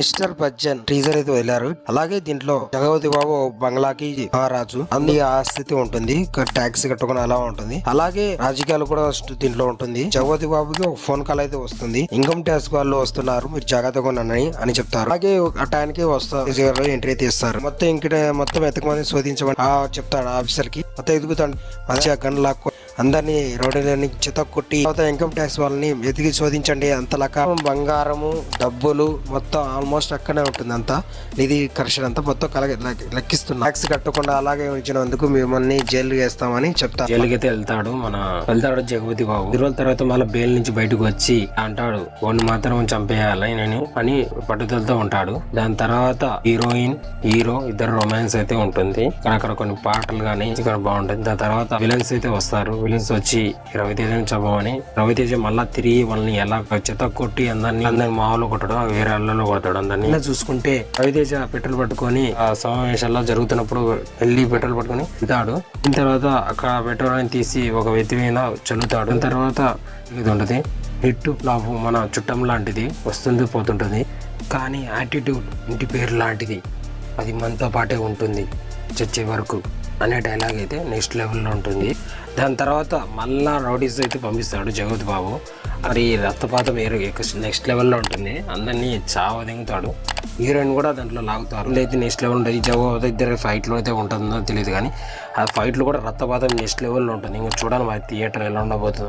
Mister Bachchan teaser అయితే వెళ్ళారు. అలాగే దీంట్లో జగవతి బాబు బంగ్లాకి మహారాజు. అన్ని ఆ స్థితి ఉంటుంది. ట్యాక్స్ కట్టుకుని అలా ఉంటుంది. అలాగే రాజకీయాలు కూడా దీంట్లో ఉంటుంది. జగవతి బాబుకి ఒక ఫోన్ కాల్ అయితే వస్తుంది. ఇన్కమ్ ట్యాక్స్ వాళ్ళు వస్తున్నారు. మీరు జాగ్రత్తగా ఉండండి అని చెప్తారు. అలాగే ఆ టైంకి వస్తారు ఎంట్రీ తీస్తారు మొత్తం ఇక్కడ మొత్తం ఎతకమని శోధించమని ఆ చెప్తాడు ఆఫీసర్కి మొత్తం ఎదుగుతాడు. మంచిగా గన్ లాక్కు అందరినీ రోడ్లని చిత కొట్టి తర్వాత ఇన్కమ్ ట్యాక్స్ వాళ్ళని వెతికి శోధించండి. అంత బంగారము డబ్బులు మొత్తం ఆల్మోస్ట్ అక్కడే ఉంటుంది అంతా. నిధి కరెక్షన్ అంతా మొత్తం కలగ లెక్- లెక్కిస్తున్నా. ట్యాక్స్ కట్టకుండా అలాగే ఉంచినందుకు మిమ్మల్ని జైలు వేస్తామని చెప్తారు జైలుకి అయితే వెళ్తాడు మన వెళ్తాడు జగపతి బాబు. ఇరవై రోజుల తర్వాత మళ్ళీ బెయిల్ నుంచి బయటకు వచ్చి అంటాడు వాడిని మాత్రం చంపేయాలి నేను అని పట్టుదలతో ఉంటాడు. దాని తర్వాత హీరోయిన్ హీరో ఇద్దరు రొమాన్స్ అయితే ఉంటుంది. అక్కడ కొన్ని పాటలు కానీ ఇక్కడ బాగుంటుంది దాని తర్వాత విలన్స్ అయితే వస్తారు. విలన్స్ వచ్చి రవితేజని చంపమని రవితేజ మళ్ళా తిరిగి వాళ్ళని ఎలా చెత్త కొట్టి అందరిని అందరిని మావులు కొట్టడం వేరే అల్లలో కొడతాడు అందరినీ. ఇలా చూసుకుంటే రవితేజ పెట్రోల్ పట్టుకొని ఆ సమావేశాల్లో జరుగుతున్నప్పుడు వెళ్ళి పెట్రోల్ పట్టుకొని వెళ్తాడు దీని తర్వాత అక్కడ పెట్రోల్ అని తీసి ఒక వ్యక్తి మీద చల్లుతాడు. దాని తర్వాత ఇది ఉంటుంది. హెట్టు ఫ్లాప్ మన చుట్టం లాంటిది వస్తుంది పోతుంటుంది. కానీ యాటిట్యూడ్ ఇంటి పేరు లాంటిది. అది మనతో పాటే ఉంటుంది. చచ్చే వరకు. అనే డైలాగ్ అయితే నెక్స్ట్ లెవెల్లో ఉంటుంది. దాని తర్వాత మళ్ళా రౌడీస్ అయితే పంపిస్తాడు జగత్ బాబు. మరి రక్తపాతం వేరు నెక్స్ట్ లెవెల్లో ఉంటుంది. అందరినీ చావ దిగుతాడు. హీరోయిన్ కూడా దాంట్లో లాగుతారు. అయితే నెక్స్ట్ లెవెల్ ఉంటుంది జగత్ ఇద్దరు ఫైట్లో అయితే ఉంటుందో తెలియదు కానీ ఆ ఫైట్లు కూడా రక్తపాతం నెక్స్ట్ లెవెల్లో ఉంటుంది. ఇంకా చూడాలి మరి థియేటర్ ఎలా ఉండబోతుందో.